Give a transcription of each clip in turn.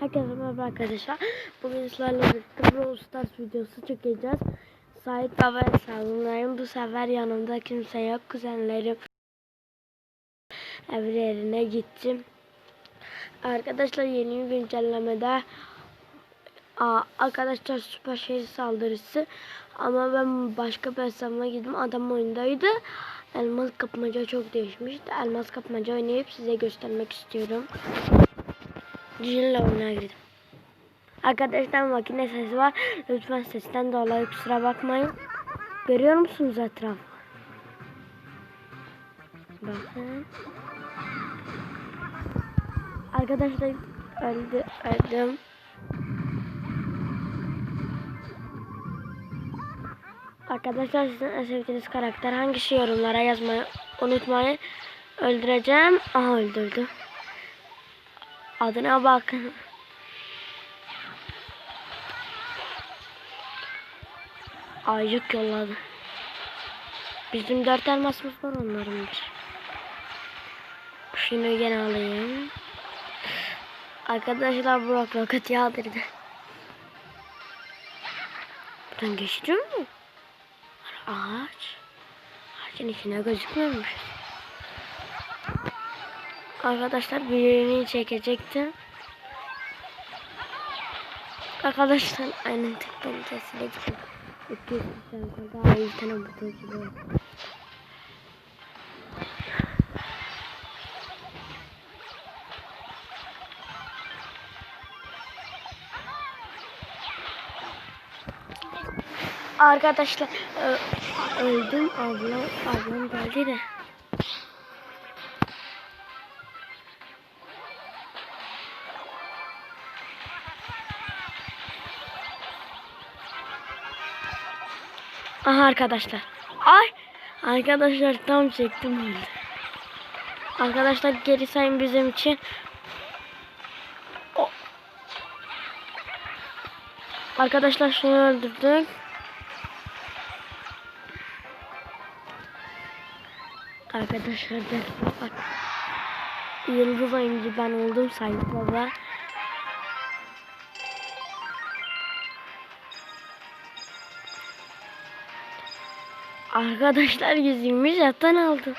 Herkese merhaba arkadaşlar. Bugün sizlerle birlikte Brawl Stars videosu çekeceğiz. Sait Baba hesabındayım. Bu sefer yanımda kimse yok. Kuzenlerim evlerine gittim. Arkadaşlar yeni bir güncellemede arkadaşlar süper şehir saldırısı ama ben başka bir hesabıma gittim adam oyundaydı elmas kapmaca çok değişmişti elmas kapmaca oynayıp size göstermek istiyorum Dijital oyuna girdim. Arkadaşlar makine sesi var. Lütfen sesten dolayı kusura bakmayın. Görüyor musunuz etrafı? Bakın. Arkadaşlar öldü, öldüm. Arkadaşlar sizin sevdiğiniz karakter hangisi yorumlara yazmayı unutmayın. Öldüreceğim. Aha öldürdü. Adına bakın. Ayıcık yolladı. Bizim dört elmasımız var onların bir. Şunu gene alayım. Arkadaşlar Burak roket yağdırdı. Buradan geçiyor mu? Ağaç. Ağacın içine gözükmüyormuş. Arkadaşlar birini çekecektim. Arkadaşlar aynen pençesiyle gittim. 200 tane daha bir tane buton gibi. Arkadaşlar öldüm ablam ablam geldi de. Arkadaşlar. Ay arkadaşlar tam çektim. Arkadaşlar geri sayın bizim için. Arkadaşlar şunu öldürdük. Arkadaşlar bak. Yıldız oyuncu ben oldum Sayın Baba. Arkadaşlar 120 zaten aldım.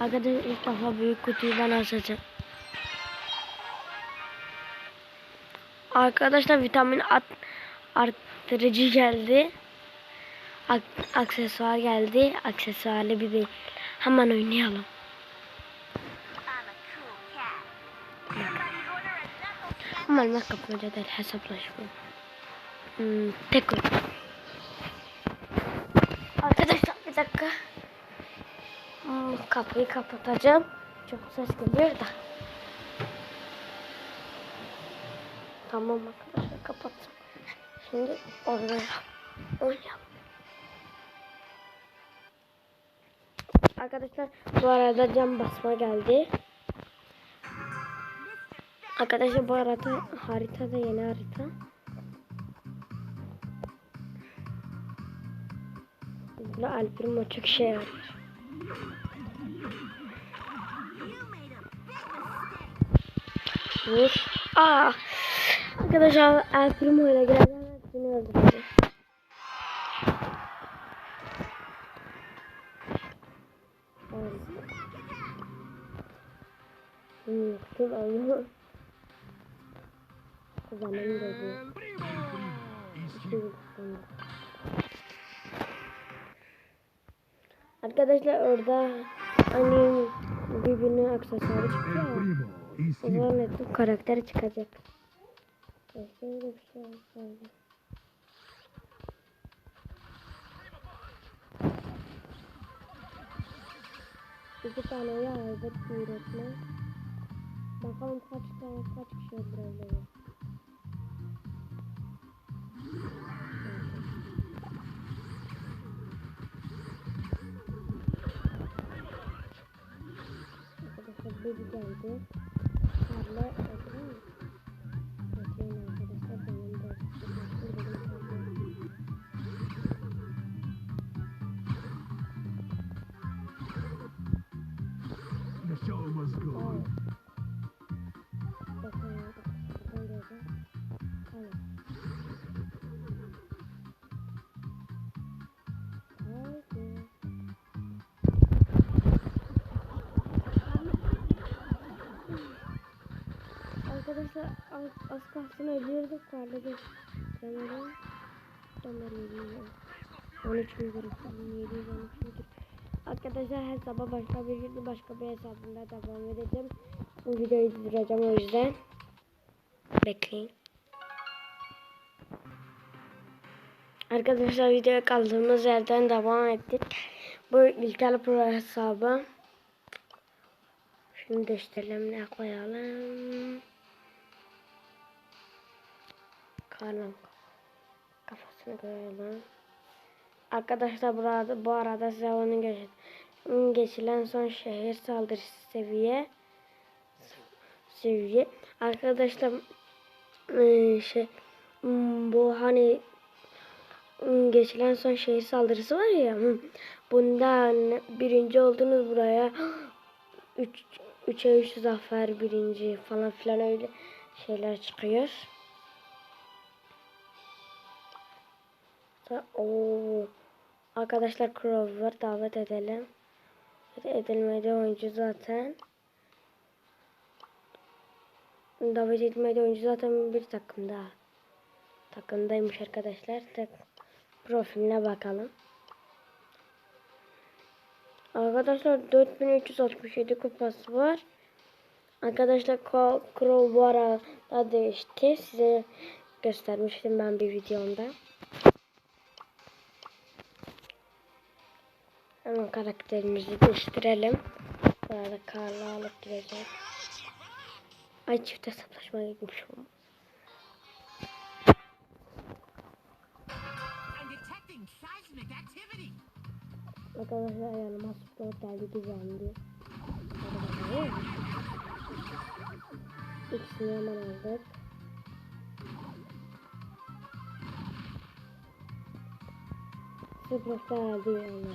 Arkadaşlar ilk defa büyük kutuyu ben açacağım. Arkadaşlar vitamin at arttırıcı geldi. Ak aksesuar geldi. Aksesuarlı bir bey. Hemen oynayalım. Ama elmas kapmaca değil hesaplaşma. Hmm, tek oyun. Arkadaşlar bir dakika. Hmm, kapıyı kapatacağım. Çok ses geliyor da. Tamam arkadaşlar kapattım. Şimdi orada oynayalım. Arkadaşlar bu arada cam basma geldi. Arkadaşlar bu arada harita da yeni harita. Burada Alper'in çok şey var. Vur. Aa. Arkadaşlar Alper'in oyuna girenler hepsini öldürdü. Hmm, yoktu ama. Zaman dedi. Arkadaşlar orada hani birbirine aksesuarı çıkıyor ya. O zaman ettim karakteri çıkacak. Öyle bir şey olsaydı. İki tane ya bir üretme. Bakalım kaç tane kaç kişi öldürebiliyor. biri geldi. Karla Ekran. Ekran arkadaşlar benim de. The show must go on. Arkadaşlar az, az kalsın ölüyorduk vardı bir sanırım. Onlar yediğim 13 bin grup 713 bin Arkadaşlar her sabah başka bir video başka bir hesabımda devam edeceğim. Bu videoyu durduracağım o yüzden. Bekleyin. Arkadaşlar videoya kaldığımız yerden devam ettik. Bu İlker Pro hesabı. Şimdi gösterelim ne koyalım. Karnım kafasını koyalım. Arkadaşlar burada bu arada size onun geç, geçilen son şehir saldırısı seviye seviye. Arkadaşlar eee, şey bu hani geçilen son şehir saldırısı var ya bundan birinci oldunuz buraya 3 3'e 3 zafer birinci falan filan öyle şeyler çıkıyor. Oo. Arkadaşlar Crow var davet edelim. Edilmedi oyuncu zaten. Davet edilmedi oyuncu zaten bir takımda. Takımdaymış arkadaşlar. Tak profiline bakalım. Arkadaşlar 4367 kupası var. Arkadaşlar Crow bu arada değişti. Size göstermiştim ben bir videomda. Hemen karakterimizi değiştirelim. Bu arada Karla alıp gideceğim. Ay çift hesaplaşmaya gitmiş olmaz. Arkadaşlar yanıma spor geldi güzeldi. İkisini hemen aldık. Geldi yanına.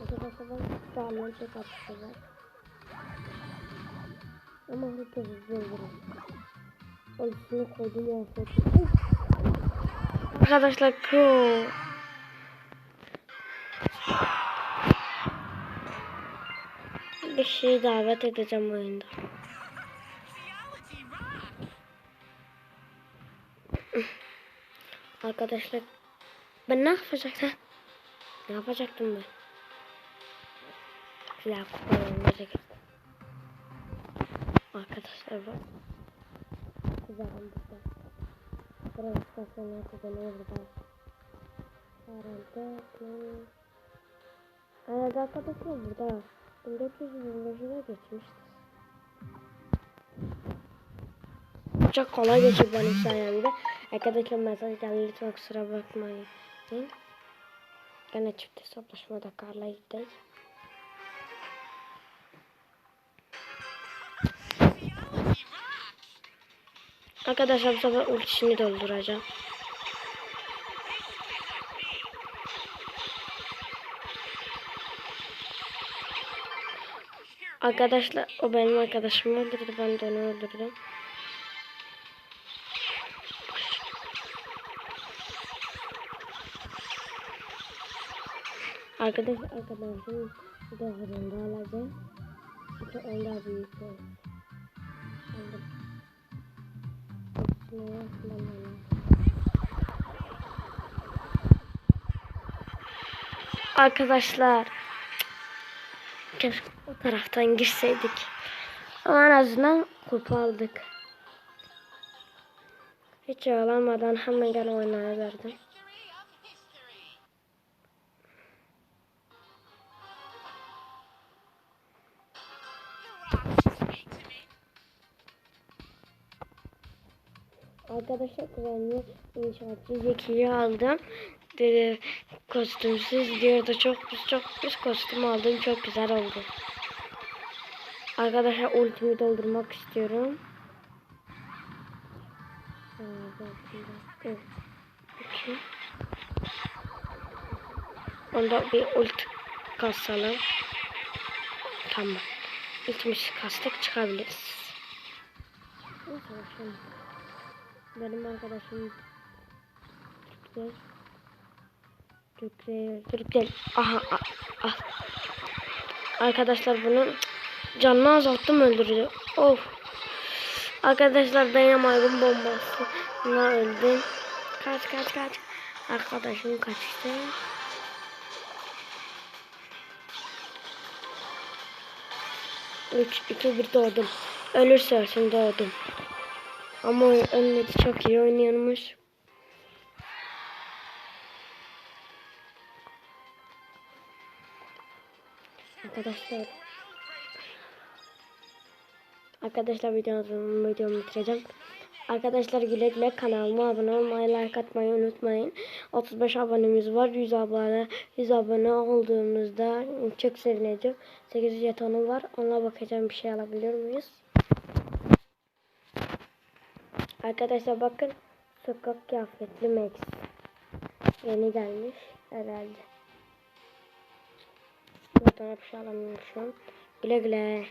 Arkadaşlar ben sağlam çok atıştılar. Ama hızlı hızlı vururum. Ölçüsünü koydum o fotoğrafı. Arkadaşlar ku. Bir şey davet edeceğim oyunda. Arkadaşlar ben ne yapacaktım? Ne yapacaktım ben? Kupalarına gittim. Arkadaşlar bak. Güzelim burada. Burası istasyonu kazanıyor burada. Herhalde. Herhalde arkadaşlar burada. 1425'e geçmiştir. Çok kolay geçti benim sayemde. Arkadaşlar mesaj geldi lütfen kusura bakmayın. Gene çift hesaplaşmada Karla rock. Arkadaşlar bu sefer ultisini dolduracağım. Arkadaşlar o benim arkadaşımı öldürdü. Ben de onu öldürdüm. Arkadaş arkadaşım doğrunda alacağım. Çünkü onlar büyük. Aldım. Arkadaşlar o taraftan girseydik. Ama en azından kupa aldık. Hiç ağlamadan hemen gel oynaya verdim. Arkadaşlar güvenli inşaatçı Zeki'yi aldım. Dedi kostümsüz diyordu. Çok çok pis kostüm aldım. Çok güzel oldu. Arkadaşlar ultimi doldurmak istiyorum. Onda bir ult kasalım. Tamam. İlkmiş kastık çıkabiliriz. Neyse. Benim arkadaşım Türkler. Türkler. Türkler. Aha. a- Al. Arkadaşlar bunu canını azalttım öldürüyor. Of. Arkadaşlar dayanamadım bombası. Buna öldüm. Kaç kaç kaç. Arkadaşım kaçtı. Üç, iki, bir doğdum. Ölürse ölsün doğdum. Ama ölmedi çok iyi oynuyormuş. Arkadaşlar Arkadaşlar videomu, videomu bitireceğim. Arkadaşlar güle güle kanalıma abone olmayı, like atmayı unutmayın. 35 abonemiz var. 100 abone 100 abone olduğumuzda çok sevineceğim. 8 jetonu var. Ona bakacağım bir şey alabiliyor muyuz? Arkadaşlar bakın. Sokak kıyafetli Max. Yeni gelmiş herhalde. Buradan bir şey alamıyorum. Güle güle.